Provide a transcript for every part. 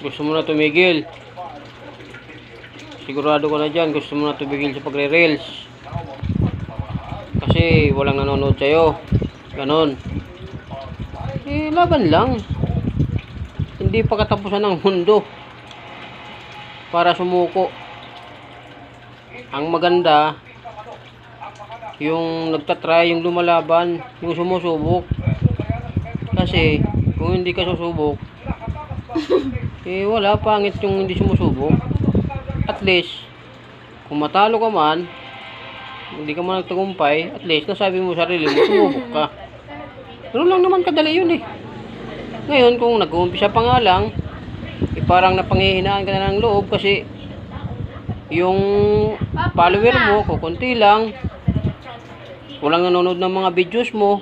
Gusto mo na tumigil. Sigurado ka na dyan, gusto mo na tumigil sa pagre-rails. Kasi walang nanonood sa'yo. Ganon. Eh, laban lang. Hindi pa katapusan ng mundo. Para sumuko. Ang maganda, yung nagtatry, yung lumalaban, yung sumusubok. Kasi, kung hindi ka susubok, eh wala, pangit yung hindi sumusubok. At least, kung matalo ka man, hindi ka man nagtagumpay, at least nasabi mo sa sarili mo, sumubok ka. Pero lang naman kadali yun eh. Ngayon, kung nag-uumpisa pa nga lang, eh parang napanghihinaan ka na ng loob kasi yung follower mo, kukunti lang, walang nanonood ng mga videos mo,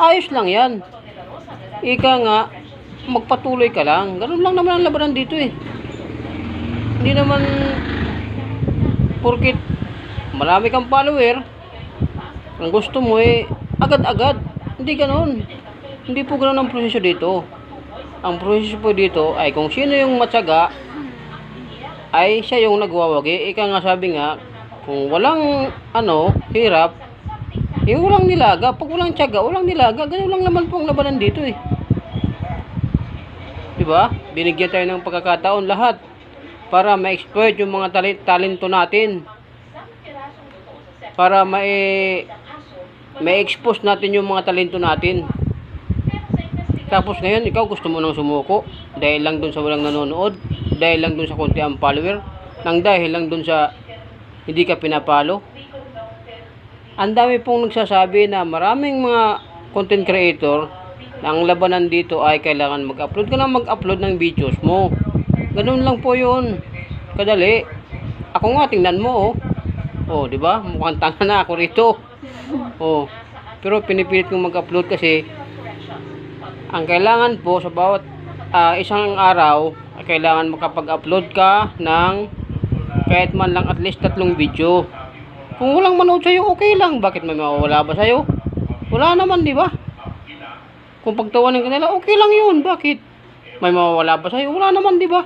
ayos lang yan. Ika nga, magpatuloy ka lang. Ganun lang naman ang labanan dito eh. Hindi naman porkit marami kang follower, ang gusto mo eh, agad-agad. Hindi ganun. Hindi po ganun ang proseso dito. Ang proseso po dito ay kung sino yung matyaga, ay siya yung nagwawagi. Ika nga sabi nga, kung walang ano, hirap, eh walang nilaga. Pag walang tiyaga, walang nilaga. Ganun lang naman po ang labanan dito eh. Diba? Binigyan tayo ng pagkakataon lahat para ma-exploit yung mga tali- talento natin. Para ma ma-expose natin yung mga talento natin. Tapos ngayon, ikaw gusto mo nang sumuko dahil lang dun sa walang nanonood, dahil lang dun sa konti ang follower, nang dahil lang dun sa hindi ka pinapalo. Ang dami pong nagsasabi na maraming mga content creator ang labanan dito ay kailangan mag-upload ka na mag-upload ng videos mo. Ganun lang po yun. Kadali. Ako nga, tingnan mo, oh. Oh, di ba? Mukhang tanga na ako rito. Oh. Pero pinipilit kong mag-upload kasi ang kailangan po sa bawat ah, isang araw kailangan makapag-upload ka ng kahit man lang at least tatlong video. Kung walang manood sa'yo, okay lang. Bakit may mawawala ba sa'yo? Wala naman, di ba? Kung pagtawanin ka nila, okay lang yun. Bakit? May mawawala ba sa'yo? Wala naman, di ba?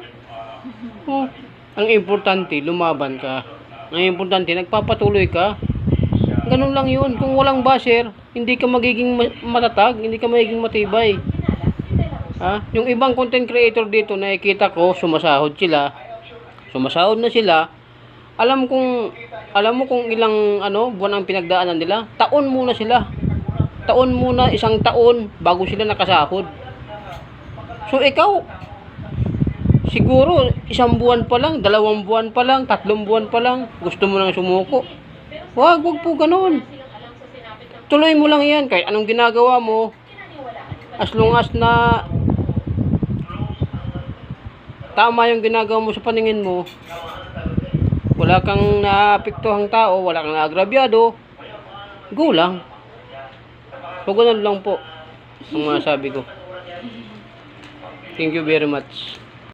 Oh, ang importante, lumaban ka. Ang importante, nagpapatuloy ka. Ganun lang yun. Kung walang basher, hindi ka magiging ma- matatag, hindi ka magiging matibay. Ha? Yung ibang content creator dito, nakikita ko, sumasahod sila. Sumasahod na sila. Alam kung alam mo kung ilang ano buwan ang pinagdaanan nila. Taon muna sila. Taon muna, isang taon bago sila nakasahod. So ikaw siguro isang buwan pa lang, dalawang buwan pa lang, tatlong buwan pa lang, gusto mo nang sumuko. Wag, wag po ganoon. Tuloy mo lang yan kahit anong ginagawa mo. As long as na tama yung ginagawa mo sa paningin mo, wala kang naapektuhang tao, wala kang naagrabyado, go lang. So, ganun lang po ang masabi ko. Thank you very much.